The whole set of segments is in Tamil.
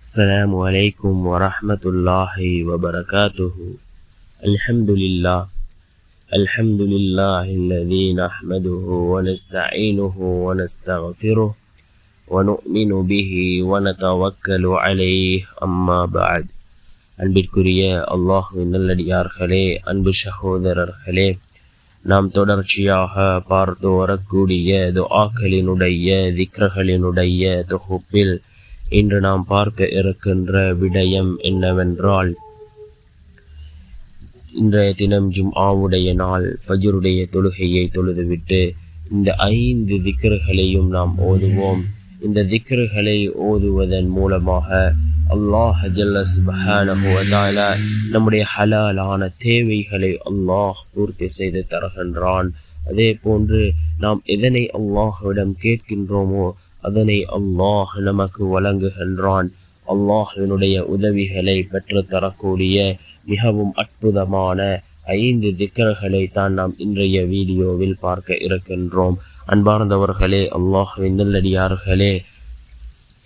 السلام عليكم ورحمة الله وبركاته الحمد لله الحمد لله الذي نحمده ونستعينه ونستغفره ونؤمن به ونتوكل عليه أما بعد அன்பிற்குரிய அல்லாஹுவின் நல்லடியார்களே அன்பு சகோதரர்களே நாம் தொடர்ச்சியாக பார்த்து வரக்கூடிய துஆக்களினுடைய திக்ரகளினுடைய தொகுப்பில் இன்று நாம் பார்க்க இருக்கின்ற விடயம் என்னவென்றால் இன்றைய தினம் ஜும்ஆவுடைய நாள் ஃபஜருடைய தொழுகையை தொழுதுவிட்டு இந்த ஐந்து திக்ருகளையும் நாம் ஓதுவோம். இந்த திக்ருகளை ஓதுவதன் மூலமாக அல்லாஹ் ஜல்லஸ் சுபஹானஹு நம்முடைய ஹலாலான தேவைகளை அல்லாஹ் பூர்த்தி செய்து தருகின்றான். அதே போன்று நாம் எதனை அல்லாஹ்விடம் கேட்கின்றோமோ அதனை அல்லாஹ் நமக்கு வழங்குகின்றான். அல்லாஹினுடைய உதவிகளை பெற்று தரக்கூடிய மிகவும் அற்புதமான ஐந்து திக்கர்களை தான் நாம் இன்றைய வீடியோவில் பார்க்க இருக்கின்றோம். அன்பார்ந்தவர்களே அல்லாஹுவின் நல்லடியார்களே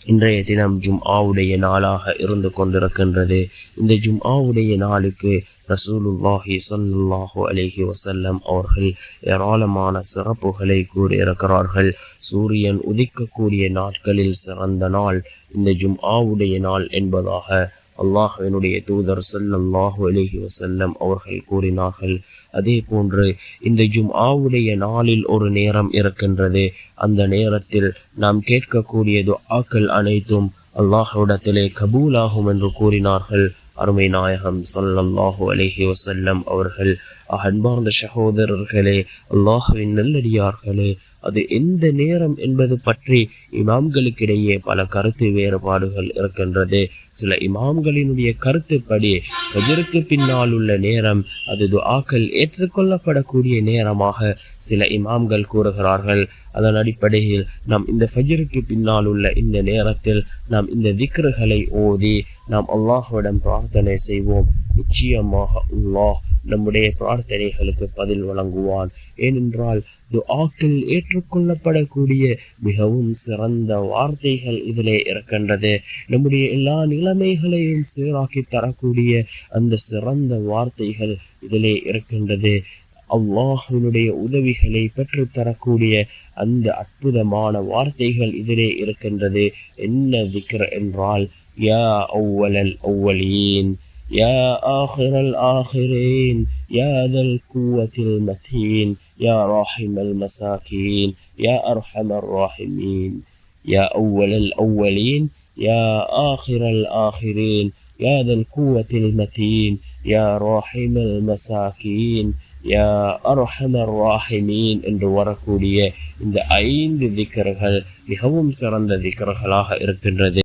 இன்றைய தினம் ஜும் ஆவுடைய நாளாக இருந்து கொண்டிருக்கின்றது. இந்த ஜும் ஆவுடைய நாளுக்கு ரசூலுல்லாஹி சல்லுல்லாஹு அலைஹி வசல்லம் அவர்கள் ஏராளமான சிறப்புகளை கூறியிருக்கிறார்கள். சூரியன் உதிக்கக்கூடிய நாட்களில் சிறந்த நாள் இந்த ஜும் ஆவுடைய நாள் என்பதாக அல்லாஹுவினுடைய தூதர் சல்லாஹு அலிஹி வசல்லம் அவர்கள் கூறினார்கள் அதே போன்று இந்த ஜும் ஆவுடைய நாளில் ஒரு நேரம் இருக்கின்றது. அந்த நேரத்தில் நாம் கேட்கக்கூடிய துஆக்கள் அனைத்தும் அல்லாஹுவிடத்திலே கபூலாகும் என்று கூறினார்கள். அருமை நாயகம் ஸல்லல்லாஹு அலஹி வசல்லம் அவர்கள் அன்பார்ந்த சகோதரர்களே அல்லாஹுவின் நல்லடியார்களே அது எந்த நேரம் என்பது பற்றி இமாம்களுக்கிடையே பல கருத்து வேறுபாடுகள் இருக்கின்றது. சில இமாம்களினுடைய கருத்துப்படி ஃபஜருக்கு பின்னால் உள்ள நேரம் அது துஆக்கள் ஏற்றுக்கொள்ளப்படக்கூடிய நேரமாக சில இமாம்கள் கூறுகிறார்கள். அதன் அடிப்படையில் நாம் இந்த ஃபஜருக்கு பின்னால் உள்ள இந்த நேரத்தில் நாம் இந்த திக்ருகளை ஓதி நாம் அல்லாஹுவிடம் பிரார்த்தனை செய்வோம். நிச்சயமாக அல்லாஹ் நம்முடைய பிரார்த்தனைகளுக்கு பதில் வழங்குவான். ஏனென்றால் துஆக்கள் ஏற்றுக்கொள்ளப்படக்கூடிய மிகவும் சிறந்த வார்த்தைகள் இதிலே இருக்கின்றது. நம்முடைய எல்லா நிலைமைகளையும் சீராக்கி தரக்கூடிய அந்த சிறந்த வார்த்தைகள் இதிலே இருக்கின்றது. அல்லாஹினுடைய உதவிகளை பெற்றுத்தரக்கூடிய அந்த அற்புதமான வார்த்தைகள் இதிலே இருக்கின்றது. என்ன விக்கிர என்றால் யா அவ்வலல் அவ்வலீன். يا آخر الآخرين يا ذا القوة المتين يا راحم المساكين يا أرحم الراحمين يا أول الأولين يا آخر الآخرين يا ذا القوة المتين يا راحم المساكين யா அர்ஹமர் ராஹிமீன் என்று வரக்கூடிய இந்த ஐந்து திக்கர்கள் மிகவும் சிறந்த திக்கர்களாக இருக்கின்றது